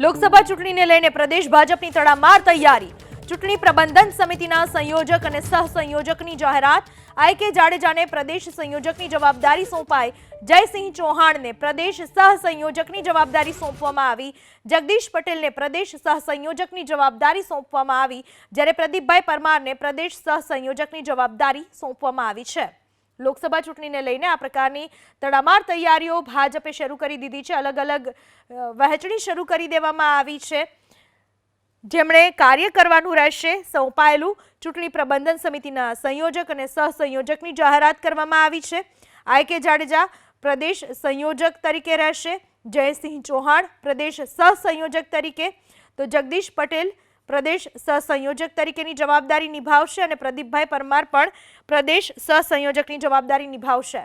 લોકસભા ચૂંટણીને લઈને પ્રદેશ ભાજપની તડામાર તૈયારી. ચૂંટણી પ્રબંધન સમિતિના સંયોજક અને સહસંયોજકની જાહેરાત. આઈ કે જાડેજાને પ્રદેશ સંયોજકની જવાબદારી સોંપાઈ. જયસિંહ ચૌહાણને પ્રદેશ સહસંયોજકની જવાબદારી સોંપવામાં આવી. જગદીશ પટેલને પ્રદેશ સહસંયોજકની જવાબદારી સોંપવામાં આવી. જ્યારે પ્રદીપભાઈ પરમારને પ્રદેશ સહસંયોજકની જવાબદારી સોંપવામાં આવી છે. લોકસભા ચૂંટણીને લઈને આ પ્રકારની તડામાર તૈયારીઓ ભાજપે શરૂ કરી દીધી છે. અલગ અલગ વહેંચણી શરૂ કરી દેવામાં આવી છે. જેમણે કાર્ય કરવાનું રહેશે, સોંપાયેલું ચૂંટણી પ્રબંધન સમિતિના સંયોજક અને સહસંયોજકની જાહેરાત કરવામાં આવી છે. આઈ કે જાડેજા પ્રદેશ સંયોજક તરીકે રહેશે, જયસિંહ ચૌહાણ પ્રદેશ સહસંયોજક તરીકે. તો જગદીશ પટેલ પ્રદેશ સહસંયોજક તરીકેની જવાબદારી નિભાવશે અને પ્રદીપભાઈ પરમાર પણ પ્રદેશ સહસંયોજકની જવાબદારી નિભાવશે.